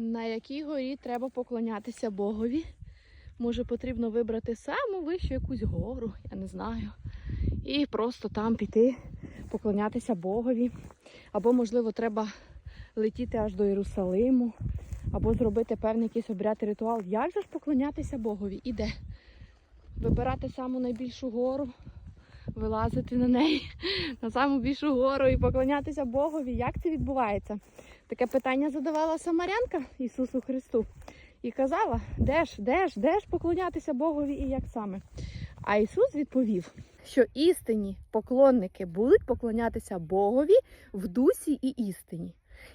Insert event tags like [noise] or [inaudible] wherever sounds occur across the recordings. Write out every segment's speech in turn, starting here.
На якій горі треба поклонятися Богові? Може, потрібно вибрати саму вищу якусь гору, я не знаю. І просто там піти, поклонятися Богові. Або, можливо, треба летіти аж до Єрусалиму, або зробити певний якийсь обряд ритуал. Як же ж поклонятися Богові? І де? Вибирати саму найбільшу гору, вилазити на неї, [laughs] на саму більшу гору і поклонятися Богові. Як це відбувається? Таке питання задавала Самарянка Ісусу Христу і казала, де ж, де ж, де ж поклонятися Богові і як саме. А Ісус відповів, що істинні поклонники будуть поклонятися Богові в дусі і істині.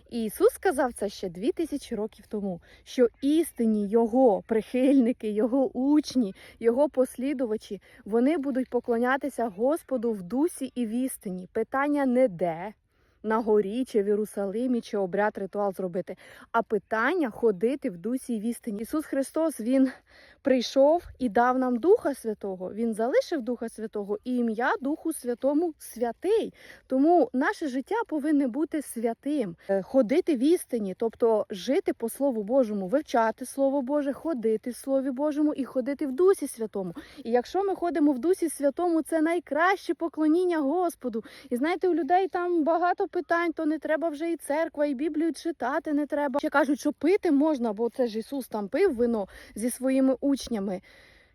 І Ісус сказав це ще дві тисячі років тому, що істинні Його прихильники, Його учні, Його послідувачі, вони будуть поклонятися Господу в дусі і в істині. Питання не де, на горі, чи в Єрусалимі, чи обряд ритуал зробити, а питання ходити в дусі і в істині. Ісус Христос Він прийшов і дав нам Духа Святого. Він залишив Духа Святого і ім'я Духу Святому святий. Тому наше життя повинне бути святим, Е, ходити в істині, тобто жити по Слову Божому, вивчати Слово Боже, ходити в Слові Божому і ходити в Дусі Святому. І якщо ми ходимо в Дусі Святому, це найкраще поклоніння Господу. І знаєте, у людей там багато питань, то не треба вже і церква, і Біблію читати не треба. Ще кажуть, що пити можна, бо це ж Ісус там пив вино зі своїми учнями.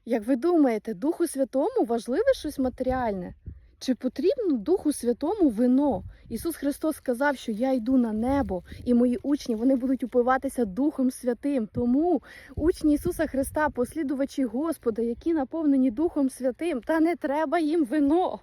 Як ви думаєте, Духу Святому важливе щось матеріальне? Чи потрібно Духу Святому вино? Ісус Христос сказав, що я йду на небо, і мої учні вони будуть упиватися Духом Святим. Тому учні Ісуса Христа, послідувачі Господа, які наповнені Духом Святим, та не треба їм вино.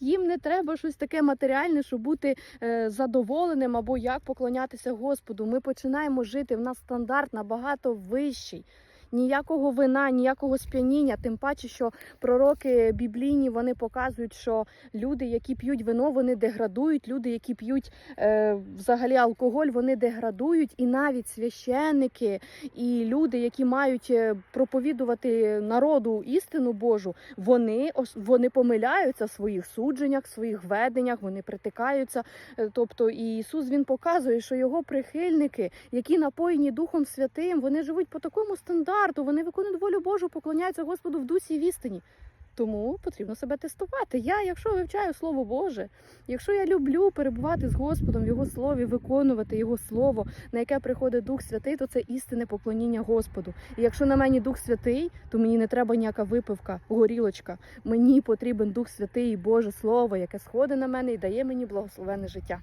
Їм не треба щось таке матеріальне, щоб бути е, задоволеним або як поклонятися Господу. Ми починаємо жити. В нас стандарт набагато вищий. Ніякого вина, ніякого сп'яніння, тим паче, що пророки біблійні вони показують, що люди, які п'ють вино, вони деградують. Люди, які п'ють е, взагалі алкоголь, вони деградують. І навіть священники і люди, які мають е, проповідувати народу істину Божу, вони вони помиляються в своїх судженнях, в своїх веденнях, вони притикаються. Е, Тобто і Ісус він показує, що його прихильники, які напоєні Духом Святим, вони живуть по такому стандарту, вони виконують волю Божу, поклоняються Господу в дусі і в істині. Тому потрібно себе тестувати. Я, якщо вивчаю Слово Боже, якщо я люблю перебувати з Господом в Його слові, виконувати Його слово, на яке приходить Дух Святий, то це істинне поклоніння Господу. І якщо на мені Дух Святий, то мені не треба ніяка випивка, горілочка. Мені потрібен Дух Святий і Боже Слово, яке сходить на мене і дає мені благословенне життя.